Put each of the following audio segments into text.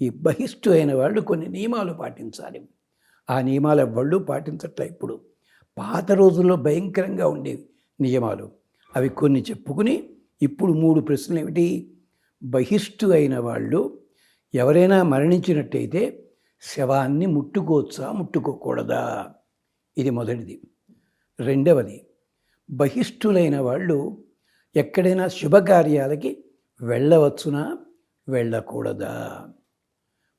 ఈ బహిష్టు అయిన వాళ్ళు కొన్ని నియమాలు పాటించాలి. ఆ నియమాలు ఎవ్వళ్ళు పాటించట్లే ఇప్పుడు. పాత రోజుల్లో భయంకరంగా ఉండేవి నియమాలు. అవి కొన్ని చెప్పుకుని ఇప్పుడు మూడు ప్రశ్నలు ఏమిటి? బహిష్టు అయిన వాళ్ళు ఎవరైనా మరణించినట్టయితే శవాన్ని ముట్టుకోవచ్చా ముట్టుకోకూడదా? ఇది మొదటిది. రెండవది బహిష్ఠులైన వాళ్ళు ఎక్కడైనా శుభకార్యాలకి వెళ్ళవచ్చునా వెళ్ళకూడదా?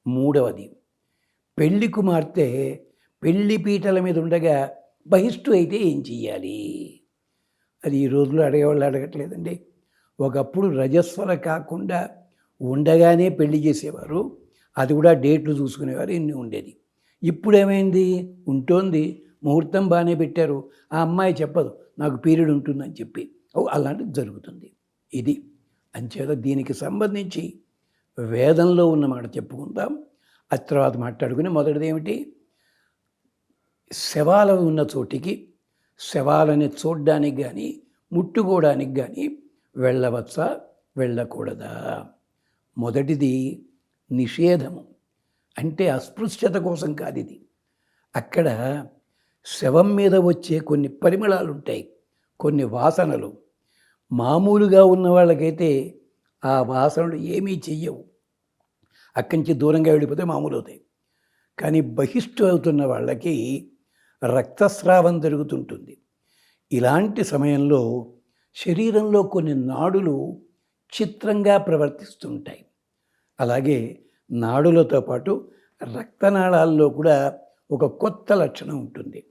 మూడవది. పెళ్ళి కుమార్తె పెళ్ళి పీటల మీద ఉండగా బహిష్టు అయితే ఏం చెయ్యాలి? అది ఈ రోజుల్లో అడిగేవాళ్ళు అడగట్లేదండి. ఒకప్పుడు రజస్వర కాకుండా ఉండగానే పెళ్ళి చేసేవారు. అది కూడా డేట్లు చూసుకునేవారు ఇన్ని ఉండేది. ఇప్పుడు ఏమైంది ఉంటోంది. ముహూర్తం బాగానే పెట్టారు. ఆ అమ్మాయి చెప్పదు నాకు పీరియడ్ ఉంటుందని చెప్పి. ఓ అలాంటిది జరుగుతుంది. ఇది. అంచేత దీనికి సంబంధించి వేదంలో ఉన్న మాట చెప్పుకుందాం. ఆ తర్వాత మాట్లాడుకుని మొదటిది ఏమిటి? శవాలు ఉన్న చోటికి శవాలని చూడ్డానికి కానీ ముట్టుకోవడానికి కానీ వెళ్ళవచ్చా? వెళ్ళకూడదా? మొదటిది నిషేధము. అంటే అస్పృశ్యత కోసం కాదు ఇది అక్కడ శవం మీద వచ్చే కొన్ని పరిమళాలు ఉంటాయి కొన్ని వాసనలు. మామూలుగా ఉన్న వాళ్ళకైతే ఆ వాసనలు ఏమీ చెయ్యవు. అక్కడి నుంచి దూరంగా వెళ్ళిపోతే మామూలు అవుతాయి కానీ బహిష్టు అవుతున్న వాళ్ళకి రక్తస్రావం జరుగుతుంటుంది. ఇలాంటి సమయంలో శరీరంలో కొన్ని నాడులు చిత్రంగా ప్రవర్తిస్తుంటాయి. అలాగే నాడులతో పాటు రక్తనాళాల్లో కూడా ఒక కొత్త లక్షణం ఉంటుంది.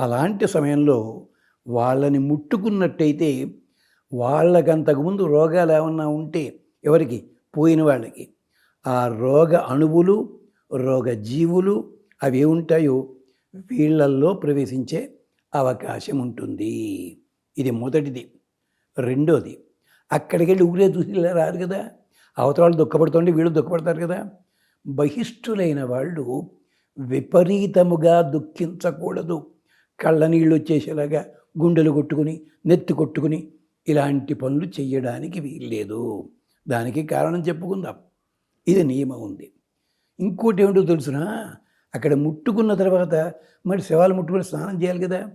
అలాంటి సమయంలో వాళ్ళని ముట్టుకున్నట్టయితే వాళ్ళకంతకుముందు రోగాలు ఏమన్నా ఉంటే ఎవరికి? పోయిన వాళ్ళకి. ఆ రోగ అణువులు రోగ జీవులు అవి ఉంటాయో వీళ్ళల్లో ప్రవేశించే అవకాశం ఉంటుంది. ఇది మొదటిది. రెండోది అక్కడికి వెళ్ళి ఊరే చూసి రారు కదా. అవతల వాళ్ళు దుఃఖపడుతుంటే వీళ్ళు దుఃఖపడతారు కదా. బహిష్ఠులైన వాళ్ళు విపరీతముగా దుఃఖించకూడదు. కళ్ళ నీళ్ళు వచ్చేసేలాగా గుండెలు కొట్టుకుని నెత్తి కొట్టుకుని ఇలాంటి పనులు చేయడానికి వీల్లేదు. దానికి కారణం చెప్పుకుందాం. ఇది నియమం ఉంది. ఇంకోటి ఏమిటో తెలుసునా? అక్కడ ముట్టుకున్న తర్వాత మరి శవాలు ముట్టుకుని స్నానం చేయాలి కదా?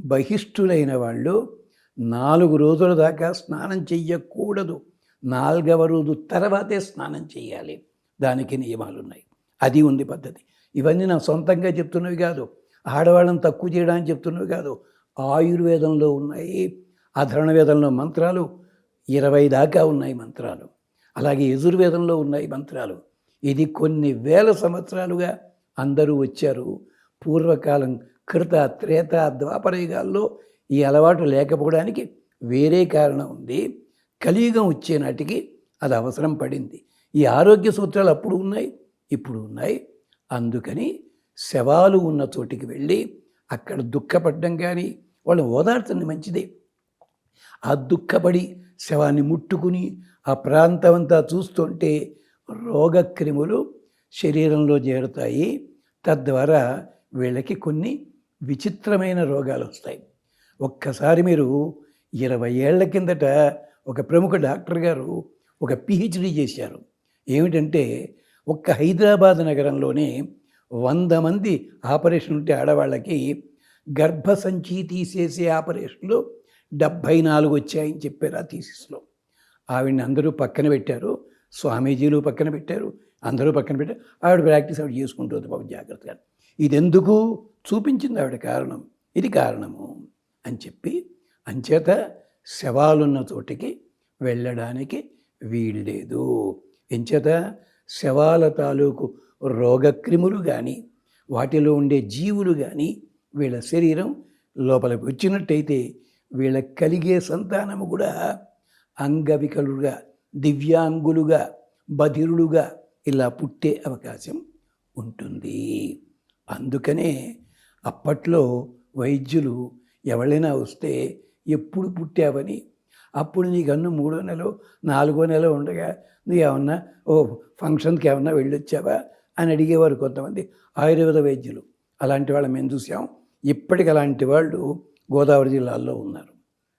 బహిష్ఠులైన వాళ్ళు నాలుగు రోజుల దాకా స్నానం చెయ్యకూడదు. నాలుగవ రోజు తర్వాతే స్నానం చేయాలి దానికి నియమాలు ఉన్నాయి అది ఉంది పద్ధతి. ఇవన్నీ నా సొంతంగా చెప్తున్నవి కాదు. ఆడవాళ్ళని తక్కువ చేయడానికి చెప్తున్నవి కాదు. ఆయుర్వేదంలో ఉన్నాయి. అధరణ వేదంలో మంత్రాలు ఇరవై దాకా ఉన్నాయి మంత్రాలు. అలాగే యజుర్వేదంలో ఉన్నాయి మంత్రాలు. ఇది కొన్ని వేల సంవత్సరాలుగా అందరూ వచ్చారు. పూర్వకాలం కృత త్రేత ద్వాపరయుగాల్లో ఈ అలవాటు లేకపోవడానికి వేరే కారణం ఉంది. కలియుగం వచ్చే నాటికి అది అవసరం పడింది. ఈ ఆరోగ్య సూత్రాలు అప్పుడు ఉన్నాయి ఇప్పుడు ఉన్నాయి. అందుకని శవాలు ఉన్న చోటికి వెళ్ళి అక్కడ దుఃఖపడడం కానీ వాళ్ళు ఓదార్చండి మంచిదే. ఆ దుఃఖపడి శవాన్ని ముట్టుకుని ఆ ప్రాంతం అంతా చూస్తుంటే రోగక్రిములు శరీరంలో చేరుతాయి. తద్వారా వీళ్ళకి కొన్ని విచిత్రమైన రోగాలు వస్తాయి. ఒక్కసారి మీరు ఇరవై ఏళ్ళ కిందట ఒక ప్రముఖ డాక్టర్ గారు ఒక పిహెచ్డి చేశారు. ఏమిటంటే ఒక్క హైదరాబాద్ నగరంలోనే వంద మంది ఆపరేషన్ ఉంటే ఆడవాళ్ళకి గర్భసంచి తీసేసే ఆపరేషన్లు డెబ్భై నాలుగు వచ్చాయని చెప్పారు ఆ థీసిస్లో. ఆవిడని అందరూ పక్కన పెట్టారు స్వామీజీలు పక్కన పెట్టారు అందరూ పక్కన పెట్టారు. ఆవిడ ప్రాక్టీస్ ఆవిడ చేసుకుంటుంది పాపం జాగ్రత్తగా. ఇది ఎందుకు చూపించింది ఆవిడ కారణం? ఇది కారణము అని చెప్పి అంచేత శవాలున్న చోటికి వెళ్ళడానికి వీల్లేదు. ఎంచేత శవాల తాలూకు రోగక్రిములు కానీ వాటిలో ఉండే జీవులు కానీ వీళ్ళ శరీరం లోపలికి వచ్చినట్టయితే వీళ్ళకి కలిగే సంతానము కూడా అంగవికలుగా దివ్యాంగులుగా బధిరులుగా ఇలా పుట్టే అవకాశం ఉంటుంది. అందుకనే అప్పట్లో వైద్యులు ఎవరైనా వస్తే ఎప్పుడు పుట్టావని అప్పుడు నీ కన్ను మూడో నెల నాలుగో నెల ఉండగా నువ్వు ఏమన్నా ఓ ఫంక్షన్కి ఏమన్నా వెళ్ళొచ్చావా అని అడిగేవారు కొంతమంది ఆయుర్వేద వైద్యులు. అలాంటి వాళ్ళు మేము చూసాం? ఇప్పటికి అలాంటి వాళ్ళు గోదావరి జిల్లాల్లో ఉన్నారు.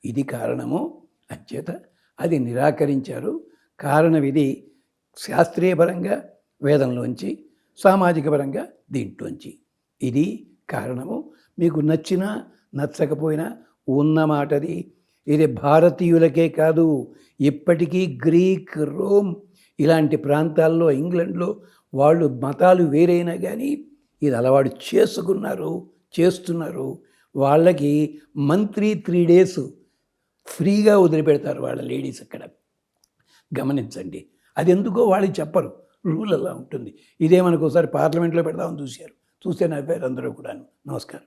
ఇది కారణము అంచేత అది నిరాకరించారు. కారణం ఇది శాస్త్రీయపరంగా వేదంలోంచి సామాజిక పరంగా దీంట్లోంచి. ఇది కారణము. మీకు నచ్చినా నచ్చకపోయినా ఉన్న మాటది. ఇది భారతీయులకే కాదు. ఇప్పటికీ గ్రీక్ రోమ్ ఇలాంటి ప్రాంతాల్లో ఇంగ్లండ్లో వాళ్ళు మతాలు వేరైనా కానీ ఇది అలవాటు చేసుకున్నారు చేస్తున్నారు. వాళ్ళకి మంత్లీ త్రీ డేస్ ఫ్రీగా వదిలిపెడతారు వాళ్ళ లేడీస్ అక్కడ. గమనించండి. అది ఎందుకో వాళ్ళు చెప్పరు. రూల్ అలా ఉంటుంది. ఇదే మనకు ఒకసారి పార్లమెంట్లో పెడదామని చూశారు. చూస్తే నవ్వారు అందరూ కూడాను. నమస్కారం.